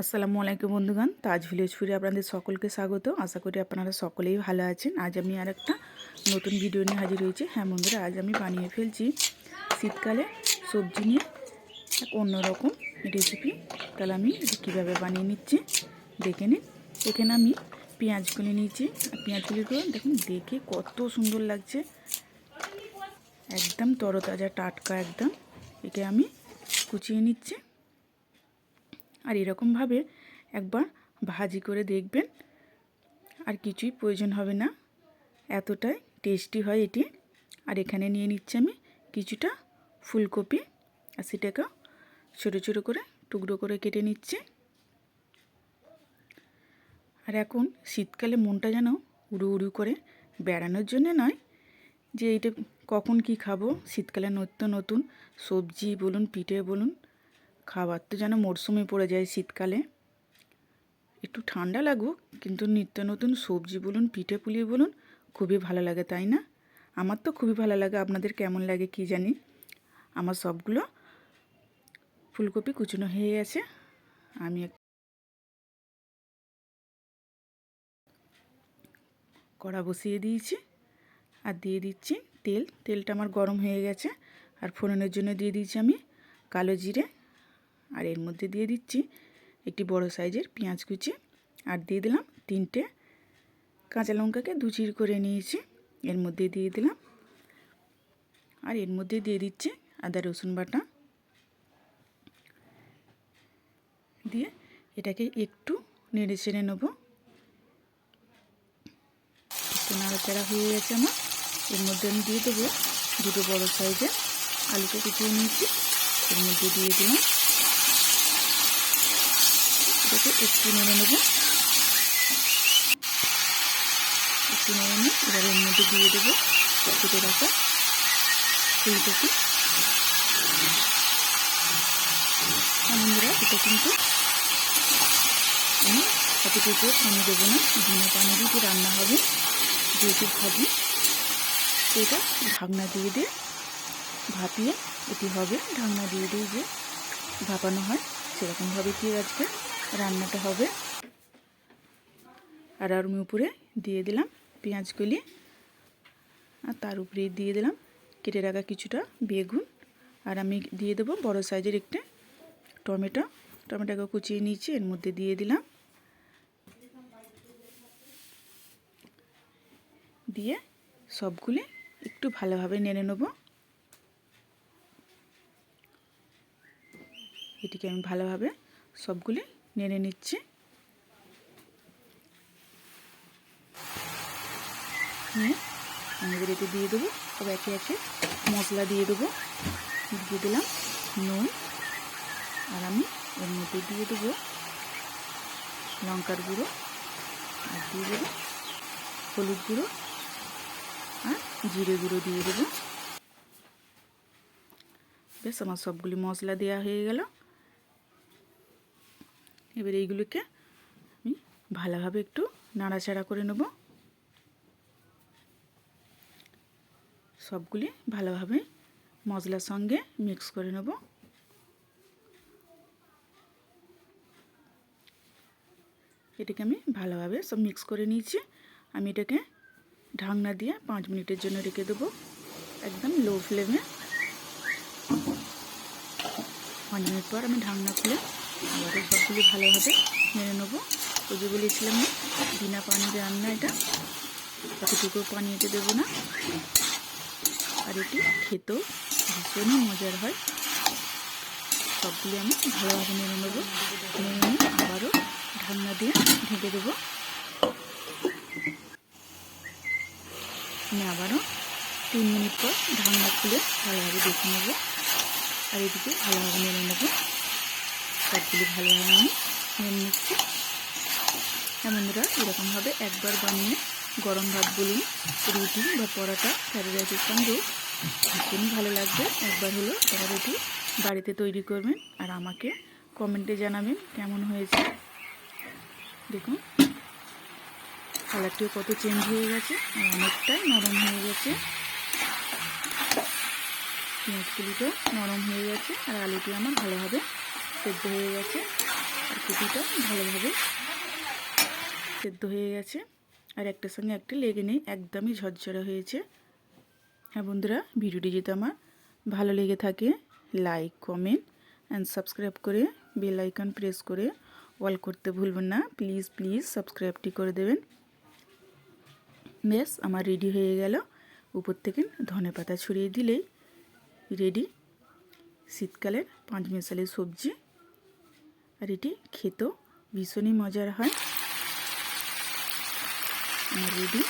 আসসালামু আলাইকুম বন্ধুগণ, তাজ ভিলেজ ফুডে আপনাদের সকলকে স্বাগত। আশা করি আপনারা সকলেই ভালো আছেন। আজ আমি আর একটা নতুন ভিডিও নিয়ে হাজির হয়েছি। হ্যাঁ বন্ধুরা, আজ আমি বানিয়ে ফেলছি শীতকালে সবজি নিয়ে এক অন্যরকম রেসিপি তাহলে আমি কীভাবে বানিয়ে নিচ্ছি দেখে নিন। এখানে আমি পেঁয়াজগুলি নিয়েছি। আর পেঁয়াজগুলিগুলো দেখুন, দেখে কত সুন্দর লাগছে। একদম তরতাজা, টাটকা একদম। একে আমি কুচিয়ে নিচ্ছি। আর এরকমভাবে একবার ভাজি করে দেখবেন। আর কিছুই প্রয়োজন হবে না। এতটাই টেস্টি হয় এটি। আর এখানে নিয়ে নিচ্ছি আমি কিছুটা ফুলকপি। আর সেটাকেও ছোটো ছোটো করে টুকরো করে কেটে নিচ্ছি। আর এখন শীতকালে মনটা যেন উড়ু উড়ু করে বেড়ানোর জন্য নয় যে এটা কখন কি খাব? শীতকালে নতুন নতুন সবজি বলুন, পিঠে বলুন খাবার তো যেন মরশুমে পড়ে যায় শীতকালে। একটু ঠান্ডা লাগুক, কিন্তু নিত্য নতুন সবজি বলুন, পিঠে পুলি বলুন, খুবই ভালো লাগে, তাই না? আমার তো খুবই ভালো লাগে, আপনাদের কেমন লাগে কি জানি? আমার সবগুলো ফুলকপি কুচনো হয়ে গেছে আমি কড়া বসিয়ে দিয়েছি, আর দিয়ে দিচ্ছি তেল। তেলটা আমার গরম হয়ে গেছে, আর ফোড়নের জন্য দিয়ে দিয়েছি আমি কালো জিরে আর এর মধ্যে দিয়ে দিচ্ছি একটি বড় সাইজের পেঁয়াজ কুচি। আর দিয়ে দিলাম তিনটে কাঁচা লঙ্কাকে দুচির করে নিয়েছি। এর মধ্যে দিয়ে দিলাম। আর এর মধ্যে দিয়ে দিচ্ছি আদা, রসুন বাটা। দিয়ে এটাকে একটু নেড়ে চেড়ে নেব। একটু নাড়াচাড়া হয়ে গেছে আমার। এর মধ্যে আমি দিয়ে দেবো দুটো বড়ো সাইজের আলুকে কুচিয়ে নিয়েছি। এর মধ্যে দিয়ে দিলাম এটাকে একটু নেড়ে নেব। একটু নেড়ে নিয়ে এবার এর মধ্যে দিয়ে দেবো কেটে রাখা ফুলকপি। বন্ধুরা, এটা কিন্তু আমি এতটুকু পানি দেবো না, বিনা পানি দিয়ে রান্না হবে, যেহেতু ভাবি এটা ঢাকনা দিয়ে দিয়ে ভাপিয়ে এটি হবে, ঢাকনা দিয়ে দিয়ে যে ভাপানো হয়, সেরকমভাবে কি আজকে রান্নাটা হবে। আর আমি উপরে দিয়ে দিলাম পেঁয়াজগুলি আর তার উপরে দিয়ে দিলাম কেটে রাখা কিছুটা বেগুন। আর আমি দিয়ে দেবো বড় সাইজের একটি টমেটো। টমেটোকে কুচিয়ে নিয়েছি, এর মধ্যে দিয়ে দিলাম। দিয়ে সবগুলি একটু ভালোভাবে নেড়ে নেব। এটিকে আমি ভালোভাবে সবগুলি নেড়ে নিচ্ছি। নিয়ে আমি এবার এতে দিয়ে দেবো সব একে একে মশলা দিয়ে দেবো। দিয়ে দিলাম নুন, আর আমি এর মধ্যে দিয়ে দেবো লঙ্কার গুঁড়ো, আর দিয়ে দেবো হলুদ গুঁড়ো, আর জিরে গুঁড়ো দিয়ে দেবো। বেশ, আমার সবগুলি মশলা দেওয়া হয়ে গেল। এবার এইগুলোকে আমি ভালোভাবে একটু নাড়াচাড়া করে নেব। সবগুলি ভালোভাবে মশলার সঙ্গে মিক্স করে নেব। এটাকে আমি ভালোভাবে সব মিক্স করে নিয়েছি। আমি এটাকে ঢাকনা দিয়ে পাঁচ মিনিটের জন্য রেখে দেবো। একদম লো ফ্লেমে। পাঁচ মিনিট পর আমি ঢাকনা খুলে আবারও সবগুলি ভালোভাবে মেরে নেব। ওই যে বলেছিলাম না, বিনা পানি রান্না এটা। কতটুকু পানি এতে দেবো না। আর এটি খেতেও ভীষণই মজার হয়। সবগুলি আমি ভালোভাবে মেরে নেব। নিয়ে আবারও ঢাকনা দিয়ে ঢেকে দেবো। আমি আবারও তিন মিনিট পর ঢাকনা খুলে ভালোভাবে দেখে নেব। আর এদিকে ভালোভাবে নেড়ে নেব। সবগুলি ভালোভাবে আমি নেড়ে নিচ্ছি। হ্যাঁ বন্ধুরা, এরকমভাবে একবার বানিয়ে গরম ভাত বলুন, রুটি বা পরোটা ফ্রাইড রাইসের সঙ্গেও ভীষণই ভালো লাগবে। একবার হলো তারা রুটি বাড়িতে তৈরি করবেন আর আমাকে কমেন্টে জানাবেন কেমন হয়েছে। দেখুন, কালারটিও কত চেঞ্জ হয়ে গেছে আর অনেকটাই নরম হয়ে গেছে। পেঁয়াজগুলিতেও নরম হয়ে গেছে আর আলুটি আমার ভালোভাবে সেদ্ধ হয়ে গেছে। আর কুপিটা ভালোভাবে সেদ্ধ হয়ে গেছে। আর একটার সঙ্গে একটা লেগে নেই, একদমই ঝরঝরে হয়েছে। হ্যাঁ বন্ধুরা, ভিডিওটি যদি আমার ভালো লেগে থাকে লাইক কমেন্ট অ্যান্ড সাবস্ক্রাইব করে বেল আইকন প্রেস করে অল করতে ভুলবেন না। প্লিজ প্লিজ সাবস্ক্রাইবটি করে দেবেন। বেশ আমার রেডি হয়ে গেল। উপর থেকে ধনে পাতা ছড়িয়ে দিলেই রেডি শীতকালের পাঁচ মেশালি সবজি আর এটি খেতেও ভীষণই মজার হয়। রেডি